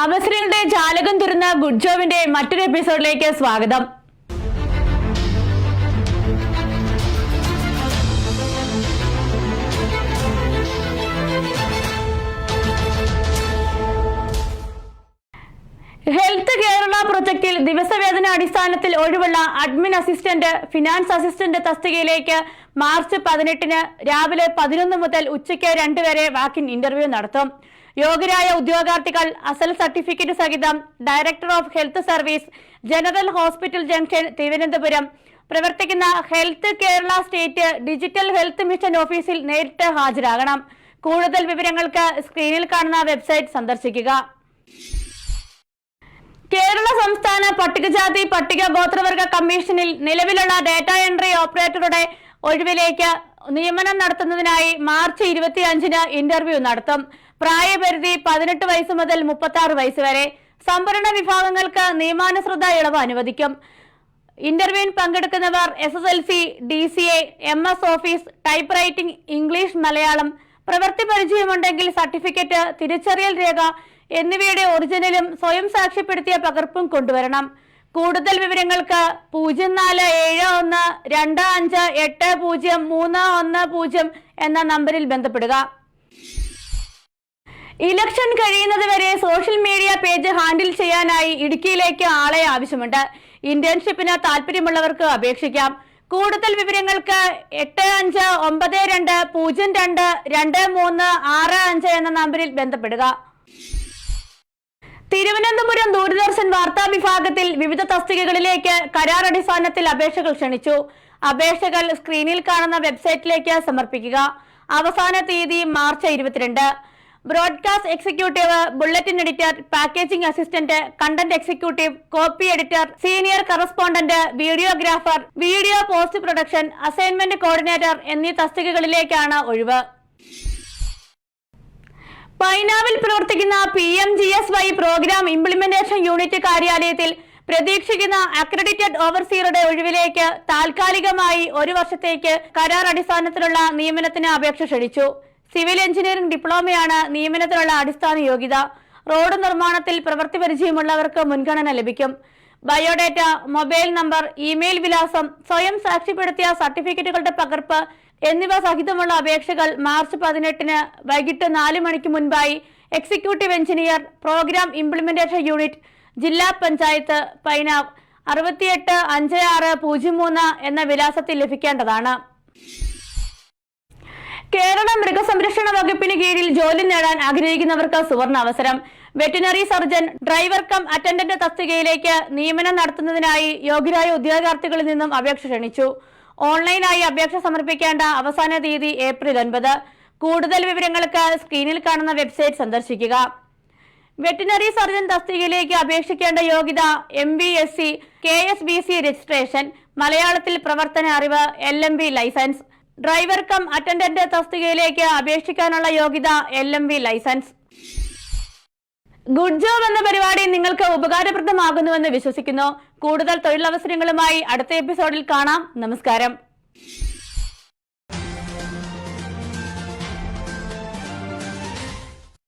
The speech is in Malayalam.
അവസരങ്ങളുടെ ജാലകം തുറന്ന ഗുഡ് ജോബിന്റെ മറ്റൊരു എപ്പിസോഡിലേക്ക് സ്വാഗതം. ഹെൽത്ത് കേരള പ്രൊജക്ടിൽ ദിവസവേതന അടിസ്ഥാനത്തിൽ ഒഴിവുള്ള അഡ്മിൻ അസിസ്റ്റന്റ് ഫിനാൻസ് അസിസ്റ്റന്റ് തസ്തികയിലേക്ക് മാർച്ച് പതിനെട്ടിന് രാവിലെ പതിനൊന്ന് മുതൽ ഉച്ചയ്ക്ക് രണ്ട് വരെ വാക്കിൻ ഇന്റർവ്യൂ നടത്തും. യോഗ്യരായ ഉദ്യോഗാർത്ഥികൾ അസൽ സർട്ടിഫിക്കറ്റ് സഹിതം director of health service general hospital junction Thiruvananthapuram പ്രവർത്തിക്കുന്ന health Kerala state digital health mission ഓഫീസിൽ നേരിട്ട് ഹാജരാകണം. കൂടുതൽ വിവരങ്ങൾക്ക് സ്ക്രീനിൽ കാണുന്ന വെബ്സൈറ്റ് സന്ദർശിക്കുക. കേരള സംസ്ഥാന പട്ടികജാതി പട്ടിക ഗോത്രവർഗ കമ്മീഷനിൽ നിലവിലുള്ള ഡാറ്റ എൻട്രി ഓപ്പറേറ്ററുടെ ഒഴിവിലേക്ക് നിയമനം നടത്തുന്നതിനായി മാർച്ച് ഇരുപത്തി അഞ്ചിന് ഇന്റർവ്യൂ നടത്തും. പ്രായപരിധി പതിനെട്ട് വയസ്സ് മുതൽ മുപ്പത്തി ആറ് വയസ്സ് വരെ. സംവരണ വിഭാഗങ്ങൾക്ക് നിയമാനുസൃത ഇളവ് അനുവദിക്കും. ഇന്റർവ്യൂവിൽ പങ്കെടുക്കുന്നവർ S S L C D C A M S office type writing English Malayalam പ്രവൃത്തി പരിചയമുണ്ടെങ്കിൽ സർട്ടിഫിക്കറ്റ് തിരിച്ചറിയൽ രേഖ എന്നിവയുടെ ഒറിജിനലും സ്വയം സാക്ഷ്യപ്പെടുത്തിയ പകർപ്പും കൊണ്ടുവരണം. കൂടുതൽ വിവരങ്ങൾക്ക് പൂജ്യം നാല് ഏഴ് ഒന്ന് രണ്ട് അഞ്ച് എട്ട് പൂജ്യം മൂന്ന് ഒന്ന് പൂജ്യം എന്ന നമ്പറിൽ ബന്ധപ്പെടുക. ഇലക്ഷൻ കഴിയുന്നത് വരെ സോഷ്യൽ മീഡിയ പേജ് ഹാൻഡിൽ ചെയ്യാനായി ഇടുക്കിയിലേക്ക് ആളെ ആവശ്യമുണ്ട്. ഇന്റേൺഷിപ്പിന് താല്പര്യമുള്ളവർക്ക് അപേക്ഷിക്കാം. കൂടുതൽ വിവരങ്ങൾക്ക് എട്ട് അഞ്ച് ഒമ്പത് രണ്ട് പൂജ്യം രണ്ട് രണ്ട് മൂന്ന് ആറ് അഞ്ച് എന്ന നമ്പറിൽ ബന്ധപ്പെടുക. തിരുവനന്തപുരം ദൂരദർശൻ വാർത്താ വിഭാഗത്തിൽ വിവിധ തസ്തികകളിലേക്ക് കരാർ അടിസ്ഥാനത്തിൽ അപേക്ഷകൾ ക്ഷണിച്ചു. അപേക്ഷകൾ സ്ക്രീനിൽ കാണുന്ന വെബ്സൈറ്റിലേക്ക് സമർപ്പിക്കുക. അവസാന തീയതി മാർച്ച് ഇരുപത്തിരണ്ട്. Broadcast executive bulletin editor packaging assistant content executive copy editor senior correspondent videographer video post production assignment coordinator എന്നീ തസ്തികകളിലേക്കാണ് ഒഴിവ്. പൈനാവിൽ പ്രവർത്തിക്കുന്ന P M G S Y programme implementation unit കാര്യാലയത്തിൽ പ്രതീക്ഷിക്കുന്ന അക്രഡിറ്റഡ് ഓവർസീറുടെ ഒഴിവിലേക്ക് താൽക്കാലികമായി ഒരു വർഷത്തേക്ക് കരാർ അടിസ്ഥാനത്തിലുള്ള നിയമനത്തിന് അപേക്ഷ ക്ഷണിച്ചു. സിവിൽ എഞ്ചിനീയറിംഗ് ഡിപ്ലോമയാണ് നിയമനത്തിനുള്ള അടിസ്ഥാന യോഗ്യത. റോഡ് നിർമ്മാണത്തിൽ പ്രവൃത്തി പരിചയമുള്ളവർക്ക് മുൻഗണന ലഭിക്കും. ബയോഡേറ്റ മൊബൈൽ നമ്പർ ഇമെയിൽ വിലാസം സ്വയം സാക്ഷ്യപ്പെടുത്തിയ സർട്ടിഫിക്കറ്റുകളുടെ പകർപ്പ് എന്നിവ സഹിതമുള്ള അപേക്ഷകൾ മാർച്ച് പതിനെട്ടിന് വൈകിട്ട് നാല് മണിക്ക് മുൻപായി executive engineer programme implementation unit ജില്ലാ പഞ്ചായത്ത് പൈനാവ് അറുപത്തിയെട്ട് അഞ്ച് ആറ് പൂജ്യം മൂന്ന് എന്ന വിലാസത്തിൽ ലഭിക്കേണ്ടതാണ്. കേരള മൃഗസംരക്ഷണ വകുപ്പിന് കീഴിൽ ജോലി നേടാൻ ആഗ്രഹിക്കുന്നവർക്ക് സുവർണ അവസരം. Veterinary surgeon driver cum attendant തസ്തികയിലേക്ക് നിയമനം നടത്തുന്നതിനായി യോഗ്യരായ ഉദ്യോഗാർത്ഥികളിൽ നിന്നും അപേക്ഷ ക്ഷണിച്ചു. ഓൺലൈനായി അപേക്ഷ സമർപ്പിക്കേണ്ട അവസാന തീയതി ഏപ്രിൽ ഒൻപത്. കൂടുതൽ വിവരങ്ങൾക്ക് സ്ക്രീനിൽ കാണുന്ന വെബ്സൈറ്റ് സന്ദർശിക്കുക. വെറ്റിനറി സർജൻ തസ്തികയിലേക്ക് അപേക്ഷിക്കേണ്ട യോഗ്യത M B S C K S B C registration മലയാളത്തിൽ പ്രവർത്തന അറിവ് L M B licence. Driver cum attendant തസ്തികയിലേക്ക് അപേക്ഷിക്കാനുള്ള യോഗ്യത L M B licence. Good job എന്ന പരിപാടി നിങ്ങൾക്ക് ഉപകാരപ്രദമാകുന്നുവെന്ന് വിശ്വസിക്കുന്നു. കൂടുതൽ തൊഴിലവസരങ്ങളുമായി അടുത്ത എപ്പിസോഡിൽ കാണാം. നമസ്കാരം.